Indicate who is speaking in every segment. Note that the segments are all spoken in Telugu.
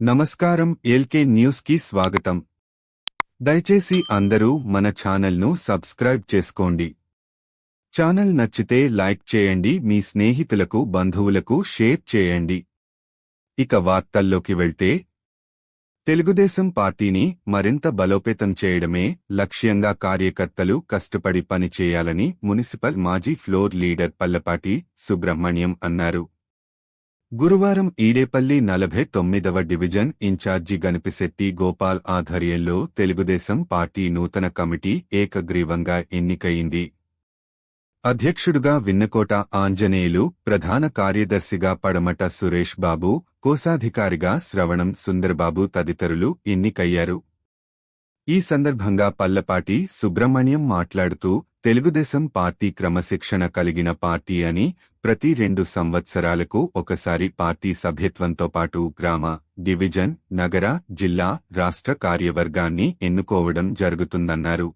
Speaker 1: నమస్కారం ఎల్కే న్యూస్కి స్వాగతం. దయచేసి అందరూ మన ఛానల్ను సబ్స్క్రైబ్ చేసుకోండి. ఛానల్ నచ్చితే లైక్ చేయండి మీ స్నేహితులకు బంధువులకు షేర్ చేయండి. ఇక వార్తల్లోకి వెళ్తే తెలుగుదేశం పార్టీని మరింత బలోపేతం చేయడమే లక్ష్యంగా కార్యకర్తలు కష్టపడి పనిచేయాలని మున్సిపల్ మాజీ ఫ్లోర్ లీడర్ పల్లపాటి సుబ్రహ్మణ్యం అన్నారు. గురువారం ఈడేపల్లి నలభై తొమ్మిదవ డివిజన్ ఇన్ఛార్జి గణపిశెట్టి గోపాల్ ఆధ్వర్యంలో తెలుగుదేశం పార్టీ నూతన కమిటీ ఏకగ్రీవంగా ఎన్నికయింది. అధ్యక్షుడుగా విన్నకోట ఆంజనేయులు ప్రధాన కార్యదర్శిగా పడమట సురేష్ బాబు కోశాధికారిగా శ్రవణం సుందర్బాబు తదితరులు ఎన్నికయ్యారు. ఈ సందర్భంగా పల్లపాటి సుబ్రహ్మణ్యం మాట్లాడుతూ తెలుగుదేశం పార్టీ క్రమశిక్షణ కలిగిన పార్టీ అని ప్రతి రెండు సంవత్సరాలకు ఒకసారి పార్టీ సభ్యత్వంతో పాటు గ్రామ డివిజన్ నగర జిల్లా రాష్ట్ర కార్యవర్గాన్ని ఎన్నుకోవడం జరుగుతుందన్నారు.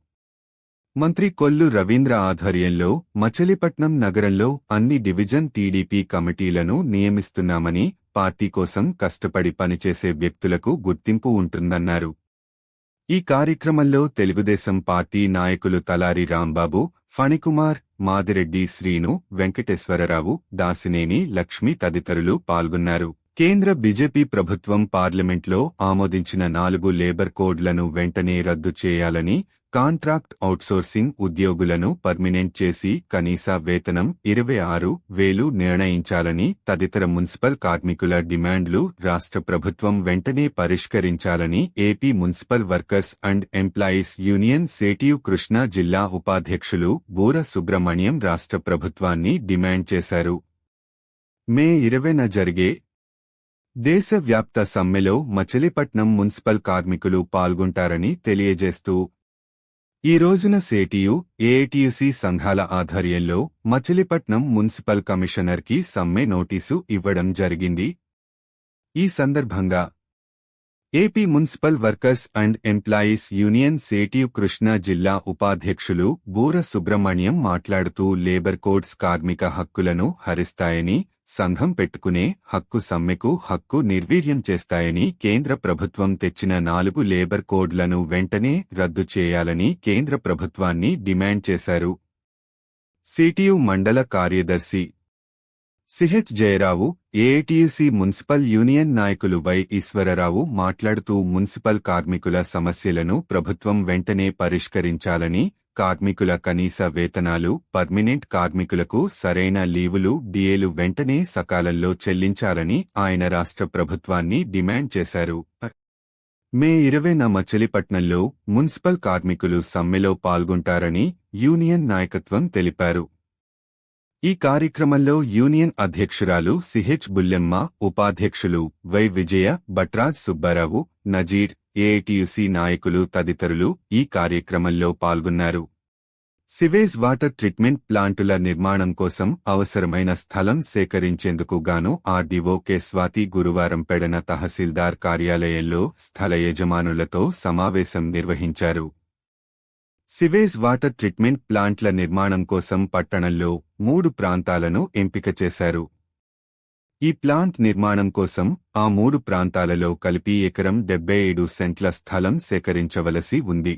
Speaker 1: మంత్రి కొల్లు రవీంద్ర ఆధ్వర్యంలో మచిలీపట్నం నగరంలో అన్ని డివిజన్ టీడీపీ కమిటీలను నియమిస్తున్నామని పార్టీ కోసం కష్టపడి పనిచేసే వ్యక్తులకు గుర్తింపు ఉంటుందన్నారు. ఈ కార్యక్రమంలో తెలుగుదేశం పార్టీ నాయకులు తలారి రాంబాబు ఫణికుమార్ మాదిరెడ్డి శ్రీను వెంకటేశ్వరరావు దాసినేని లక్ష్మి తదితరులు పాల్గొన్నారు. కేంద్ర బీజేపీ ప్రభుత్వం పార్లమెంట్లో ఆమోదించిన నాలుగు లేబర్ కోడ్లను వెంటనే రద్దు చేయాలని కాంట్రాక్ట్ అవుట్సోర్సింగ్ ఉద్యోగులను పర్మినెంట్ చేసి కనీస వేతనం ఇరవై ఆరు వేలు నిర్ణయించాలని తదితర మున్సిపల్ కార్మికుల డిమాండ్లు రాష్ట్ర ప్రభుత్వం వెంటనే పరిష్కరించాలని AP municipal workers and employees union CITU Krishna జిల్లా ఉపాధ్యక్షులు బూర సుబ్రహ్మణ్యం రాష్ట్ర ప్రభుత్వాన్ని డిమాండ్ చేశారు. మే ఇరవైన జరిగే దేశవ్యాప్త సమ్మెలో మచిలీపట్నం మున్సిపల్ కార్మికులు పాల్గొంటారని తెలియజేస్తూ ఈ రోజున సేటియు ఏఐటియుసి సంఘాల ఆధ్వర్యంలో మచిలీపట్నం మున్సిపల్ కమిషనర్కి సమ్మె నోటీసు ఇవ్వడం జరిగింది. ఈ సందర్భంగా AP municipal workers and employees union CITU Krishna జిల్లా ఉపాధ్యక్షులు బూర సుబ్రహ్మణ్యం మాట్లాడుతూ లేబర్ కోడ్స్ కార్మిక హక్కులను హరిస్తాయని సంఘం పెట్టుకునే హక్కు సమ్మెకు హక్కు నిర్వీర్యం చేస్తాయని కేంద్ర ప్రభుత్వం తెచ్చిన నాలుగు లేబర్ కోడ్లను వెంటనే రద్దు చేయాలని కేంద్ర ప్రభుత్వాన్ని డిమాండ్ చేశారు. సిటియు మండల కార్యదర్శి CH Jayarao AITUC municipal union నాయకులు వై ఈశ్వరరావు మాట్లాడుతూ మున్సిపల్ కార్మికుల సమస్యలను ప్రభుత్వం వెంటనే పరిష్కరించాలని కార్మికుల కనీస వేతనాలు పర్మినెంట్ కార్మికులకు సరైన లీవులు డిఏలు వెంటనే సకాలంలో చెల్లించాలని ఆయన రాష్ట్ర ప్రభుత్వాన్ని డిమాండ్ చేశారు. మే ఇరవైన మచిలీపట్నంలో మున్సిపల్ కార్మికులు సమ్మెలో పాల్గొంటారని యూనియన్ నాయకత్వం తెలిపారు. ఈ కార్యక్రమంలో యూనియన్ అధ్యక్షురాలు సిహెచ్ బుల్లెమ్మ ఉపాధ్యక్షులు వై విజయ భట్రాజ్ సుబ్బారావు నజీర్ ఏఐటియుసి నాయకులు తదితరులు ఈ కార్యక్రమంలో పాల్గొన్నారు. సివేజ్ వాటర్ ట్రీట్మెంట్ ప్లాంటుల నిర్మాణం కోసం అవసరమైన స్థలం సేకరించేందుకు గాను ఆర్డీఓ కె స్వాతి గురువారం పెడన తహసీల్దార్ కార్యాలయంలో స్థల యజమానులతో సమావేశం నిర్వహించారు. సివేజ్ వాటర్ ట్రీట్మెంట్ ప్లాంట్ల నిర్మాణం కోసం పట్టణంలో మూడు ప్రాంతాలను ఎంపిక చేశారు. ఈ ప్లాంట్ నిర్మాణం కోసం ఆ మూడు ప్రాంతాలలో కలిపి ఎకరం డెబ్బై ఏడు సెంట్ల స్థలం సేకరించవలసి ఉంది.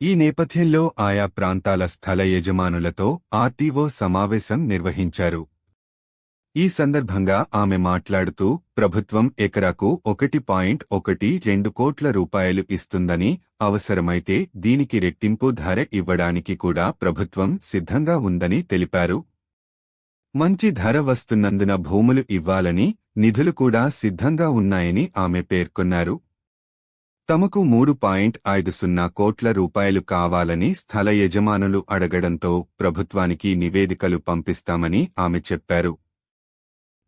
Speaker 1: ఈ నేపథ్యంలో ఆయా ప్రాంతాల స్థల యజమానులతో ఆర్టీఓ సమావేశం నిర్వహించారు. ఈ సందర్భంగా ఆమె మాట్లాడుతూ ప్రభుత్వం ఎకరాకు ఒకటి పాయింట్ ఒకటి రెండు కోట్ల రూపాయలు ఇస్తుందని అవసరమైతే దీనికి రెట్టింపు ధర ఇవ్వడానికి కూడా ప్రభుత్వం సిద్ధంగా ఉందని తెలిపారు. మంచి ధర వస్తున్నందున భూములు ఇవ్వాలని నిధులు కూడా సిద్ధంగా ఉన్నాయని ఆమె పేర్కొన్నారు. తమకు మూడు పాయింట్ ఐదు సున్నా కోట్ల రూపాయలు కావాలని స్థల యజమానులు అడగడంతో ప్రభుత్వానికి నివేదికలు పంపిస్తామని ఆమె చెప్పారు.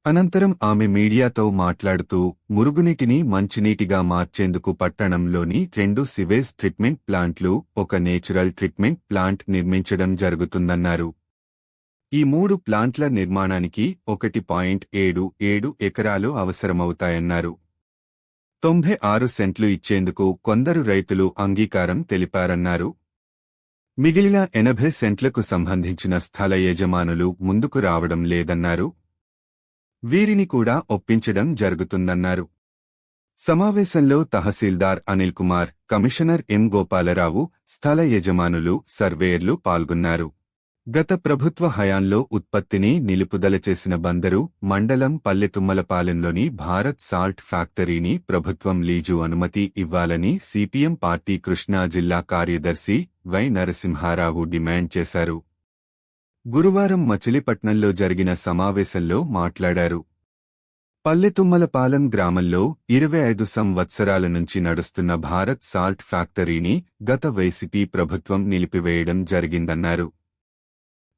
Speaker 1: అనంతరం ఆమె మీడియాతో మాట్లాడుతూ మురుగునీటిని మంచినీటిగా మార్చేందుకు పట్టణంలోని రెండు సివేజ్ ట్రీట్మెంట్ ప్లాంట్లు ఒక నేచురల్ ట్రీట్మెంట్ ప్లాంట్ నిర్మించడం జరుగుతుందన్నారు. ఈ మూడు ప్లాంట్ల నిర్మాణానికి ఒకటి పాయింట్ ఏడు ఏడు ఎకరాలు అవసరమవుతాయన్నారు. తొంభై ఆరు సెంట్లు ఇచ్చేందుకు కొందరు రైతులు అంగీకారం తెలిపారన్నారు. మిగిలిన ఎనభై సెంట్లకు సంబంధించిన స్థల యజమానులు ముందుకు రావడం లేదన్నారు. వీరిని కూడా ఒప్పించడం జరుగుతుందన్నారు. సమావేశంలో తహసీల్దార్ అనిల్ కుమార్ కమిషనర్ ఎం గోపాలరావు స్థల యజమానులు సర్వేయర్లు పాల్గొన్నారు. గత ప్రభుత్వ హయాంలో ఉత్పత్తిని నిలుపుదల చేసిన బందరు మండలం పల్లెతుమ్మలపాలెంలోని భారత్ సాల్ట్ ఫ్యాక్టరీని ప్రభుత్వం లీజు అనుమతి ఇవ్వాలని సిపిఎం పార్టీ కృష్ణా జిల్లా కార్యదర్శి వై నరసింహారావు డిమాండ్ చేశారు. గురువారం మచిలీపట్నంలో జరిగిన సమావేశంలో మాట్లాడారు. పల్లెతుమ్మలపాలెం గ్రామంలో ఇరవై ఐదు సంవత్సరాల నుంచి నడుస్తున్న భారత్ సాల్ట్ ఫ్యాక్టరీని గత వైసీపీ ప్రభుత్వం నిలిపివేయడం జరిగిందన్నారు.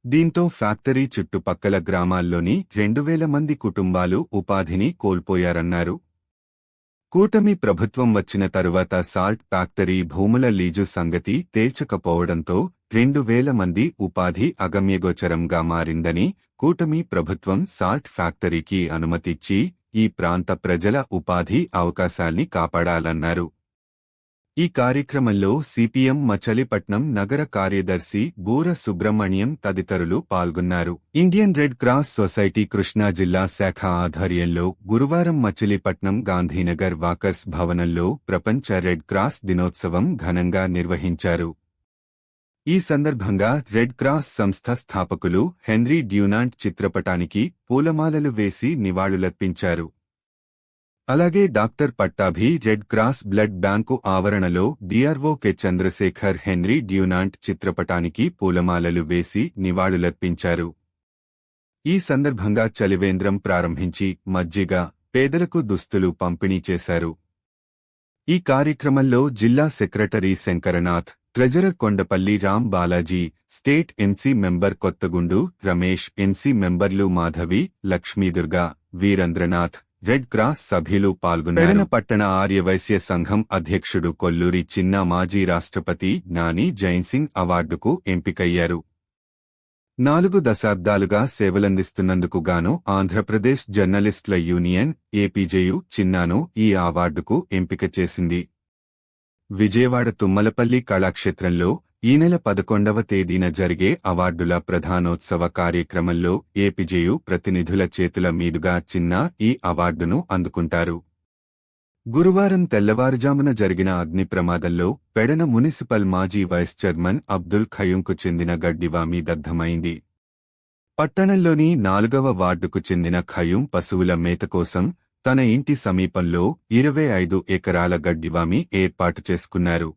Speaker 1: దీంతో ఫ్యాక్టరీ చుట్టుపక్కల గ్రామాల్లోని రెండు వేల మంది కుటుంబాలు ఉపాధిని కోల్పోయారన్నారు. కూటమి ప్రభుత్వం వచ్చిన తరువాత సాల్ట్ ఫ్యాక్టరీ భూముల లీజు సంగతి తేల్చకపోవడంతో రెండు వేల మంది ఉపాధి అగమ్యగోచరంగా మారిందని కూటమి ప్రభుత్వం సాల్ట్ ఫ్యాక్టరీకి అనుమతిచ్చి ఈ ప్రాంత ప్రజల ఉపాధి అవకాశాల్ని కాపాడాలన్నారు. ఈ కార్యక్రమంలో సిపిఎం మచలిపట్నం నగర కార్యదర్శి బూర సుబ్రహ్మణ్యం తదితరులు పాల్గొన్నారు. Indian red cross society Krishna జిల్లా శాఖ ఆధ్వర్యంలో గురువారం మచిలీపట్నం గాంధీనగర్ వాకర్స్ భవనంలో ప్రపంచ రెడ్ క్రాస్ దినోత్సవం ఘనంగా నిర్వహించారు. ఈ సందర్భంగా రెడ్ క్రాస్ సంస్థ స్థాపకులు హెన్రీ డ్యూనాంట్ చిత్రపటానికి పూలమాలలు వేసి నివాళులర్పించారు. అలాగే doctor Pattabhi red cross blood bank ఆవరణలో DRO K Chandrasekhar Henry Dunant చిత్రపటానికి పూలమాలలు వేసి నివాళులర్పించారు. ఈ సందర్భంగా చలివేంద్రం ప్రారంభించి మజ్జిగ పేదలకు దుస్తులు పంపిణీ చేశారు. ఈ కార్యక్రమంలో జిల్లా secretary Shankaranath treasurer Kondapalli Ram Balaji state MC member Kothagundu Ramesh MC మెంబర్లు మాధవి లక్ష్మీదుర్గా వీరేంద్రనాథ్ రెడ్ క్రాస్ సభ్యులు పాల్గొన్నారు. పట్టణ ఆర్యవైశ్య సంఘం అధ్యక్షుడు కొల్లూరి చిన్న మాజీ రాష్ట్రపతి జ్ఞాని జైన్ సింగ్ అవార్డుకు ఎంపికయ్యారు. నాలుగు దశాబ్దాలుగా సేవలందిస్తున్నందుకు గాను ఆంధ్రప్రదేశ్ జర్నలిస్టుల యూనియన్ ఏపీజేయు చిన్నాను ఈ అవార్డుకు ఎంపిక చేసింది. విజయవాడ తుమ్మలపల్లి కళాక్షేత్రంలో ఈ నెల పదకొండవ తేదీన జరిగే అవార్డుల ప్రధానోత్సవ కార్యక్రమంలో ఏపీజేయు ప్రతినిధుల చేతుల మీదుగా చిన్న ఈ అవార్డును అందుకుంటారు. గురువారం తెల్లవారుజామున జరిగిన అగ్ని ప్రమాదంలో పెడన మున్సిపల్ మాజీ వైస్ చైర్మన్ అబ్దుల్ ఖయూంకు చెందిన గడ్డివామి దగ్ధమైంది. పట్టణంలోని నాలుగవ వార్డుకు చెందిన ఖయూం పశువుల మేత కోసం తన ఇంటి సమీపంలో ఇరవై ఐదు ఎకరాల గడ్డివామి ఏర్పాటు చేసుకున్నారు.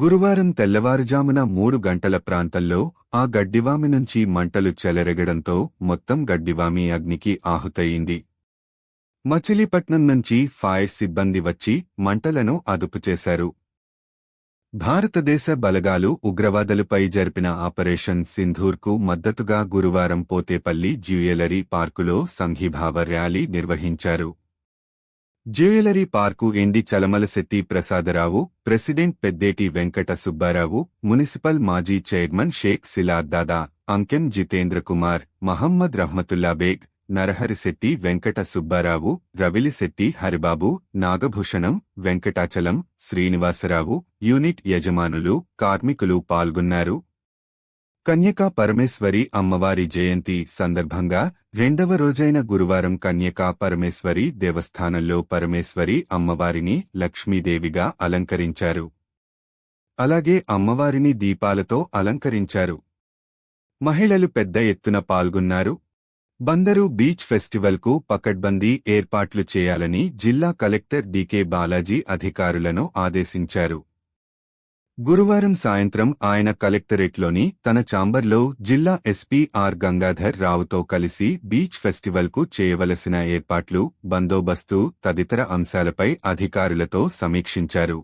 Speaker 1: గురువారం తెల్లవారుజామున మూడు గంటల ప్రాంతంలో ఆ గడ్డివామి నుంచి మంటలు చెలరెగడంతో మొత్తం గడ్డివామి అగ్నికి ఆహుతయింది. మచిలీపట్నం నుంచి ఫైర్ సిబ్బంది వచ్చి మంటలను అదుపు చేశారు. భారతదేశ బలగాలు ఉగ్రవాదులపై జరిపిన ఆపరేషన్ సింధూర్కు మద్దతుగా గురువారం పోతేపల్లి జ్యువెలరీ పార్కులో సంఘీభావ ర్యాలీ నిర్వహించారు. Jewellery park MD Chalamalasetti Prasadarao president Peddeti Venkata Subbarao municipal మాజీ చైర్మన్ షేక్ సిలార్దాదా అంకెం జితేంద్ర కుమార్ మహమ్మద్ రహ్మతుల్లా బేగ్ నరహరిశెట్టి వెంకట సుబ్బారావు రవిలిశెట్టి హరిబాబు నాగభూషణం వెంకటాచలం శ్రీనివాసరావు యూనిట్ యజమానులు కార్మికులు పాల్గొన్నారు. కన్యకా పరమేశ్వరి అమ్మవారి జయంతి సందర్భంగా రెండవ రోజైన గురువారం కన్యకా పరమేశ్వరి దేవస్థానంలో పరమేశ్వరి అమ్మవారిని లక్ష్మీదేవిగా అలంకరించారు. అలాగే అమ్మవారిని దీపాలతో అలంకరించారు. మహిళలు పెద్ద ఎత్తున పాల్గొన్నారు. బందరు బీచ్ ఫెస్టివల్కు పకడ్బందీ ఏర్పాట్లు చేయాలని జిల్లా కలెక్టర్ డీకే బాలాజీ అధికారులను ఆదేశించారు. గురువారం సాయంత్రం ఆయన కలెక్టరేట్లోని తన చాంబర్లో జిల్లా ఎస్పీ ఆర్ గంగాధర్ రావుతో కలిసి బీచ్ ఫెస్టివల్కు చేయవలసిన ఏర్పాట్లు బందోబస్తు తదితర అంశాలపై అధికారులతో సమీక్షించారు.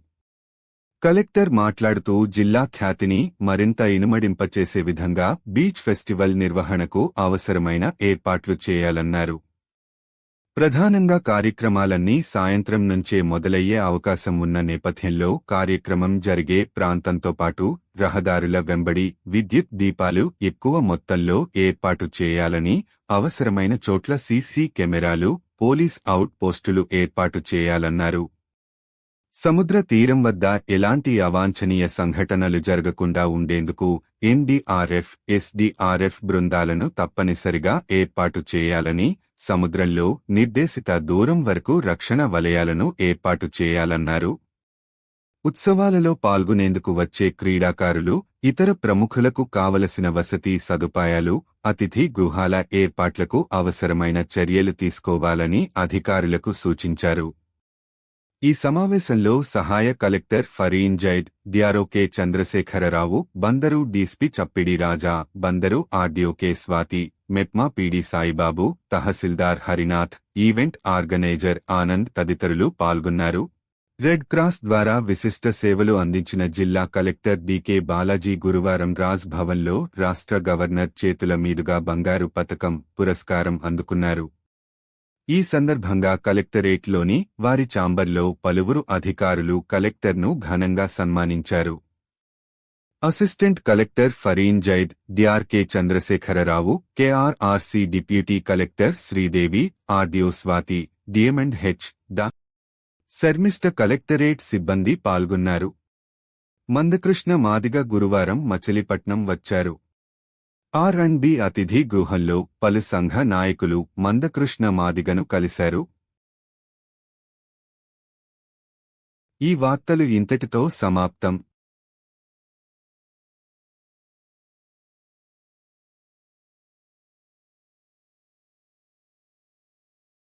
Speaker 1: కలెక్టర్ మాట్లాడుతూ జిల్లా ఖ్యాతిని మరింత ఇనుమడింపచేసే విధంగా బీచ్ ఫెస్టివల్ నిర్వహణకు అవసరమైన ఏర్పాట్లు చేయాలన్నారు. ప్రధానంగా కార్యక్రమాలన్నీ సాయంత్రం నుంచే మొదలయ్యే అవకాశం ఉన్న నేపథ్యంలో కార్యక్రమం జరిగే ప్రాంతంతో పాటు రహదారుల వెంబడి విద్యుత్ దీపాలు ఎక్కువ మొత్తంలో ఏర్పాటు చేయాలని అవసరమైన చోట్ల సీసీ కెమెరాలు పోలీస్ అవుట్ పోస్టులు ఏర్పాటు చేయాలన్నారు. సముద్ర తీరం వద్ద ఎలాంటి అవాంఛనీయ సంఘటనలు జరగకుండా ఉండేందుకు ఎన్డీఆర్ఎఫ్ ఎస్డీఆర్ఎఫ్ బృందాలను తప్పనిసరిగా ఏర్పాటు చేయాలని సముద్రంలో నిర్దేశిత దూరం వరకు రక్షణ వలయాలను ఏర్పాటు చేయాలన్నారు. ఉత్సవాలలో పాల్గొనేందుకు వచ్చే క్రీడాకారులు ఇతర ప్రముఖులకు కావలసిన వసతి సదుపాయాలు అతిథి గృహాల ఏర్పాట్లకు అవసరమైన చర్యలు తీసుకోవాలని అధికారులకు సూచించారు. ఈ సమావేశంలో సహాయ కలెక్టర్ ఫరీన్ జైద్ డ్యారోకే Chandrasekhararao Bandar DSP Chappidi Raja Bandaru ఆర్డీఓకే Swathi MEPMA PD Saibaba tahsildar Harinath event organiser Anand తదితరులు పాల్గొన్నారు. రెడ్ క్రాస్ ద్వారా విశిష్ట సేవలు అందించిన జిల్లా కలెక్టర్ డీకే బాలాజీ గురువారం రాజ్ భవన్లో రాష్ట్ర గవర్నర్ చేతుల మీదుగా బంగారు పతకం పురస్కారం అందుకున్నారు. ఈ సందర్భంగా కలెక్టరేట్లోని వారి చాంబర్లో పలువురు అధికారులు కలెక్టర్ను ఘనంగా సన్మానించారు. Assistant collector Fareen Zaid DRK Chandrasekhararao KRRC deputy collector Sridevi RDO Swathi డిఎంఎండ్ H డా. శర్మిష్ట కలెక్టరేట్ సిబ్బంది పాల్గొన్నారు. మందకృష్ణ మాదిగ గురువారం మచిలీపట్నం వచ్చారు. ఆర్ అండ్ బి అతిథి గృహంలో పలు సంఘ నాయకులు మందకృష్ణ మాదిగను కలిశారు. ఈ వార్తలు ఇంతటితో సమాప్తం.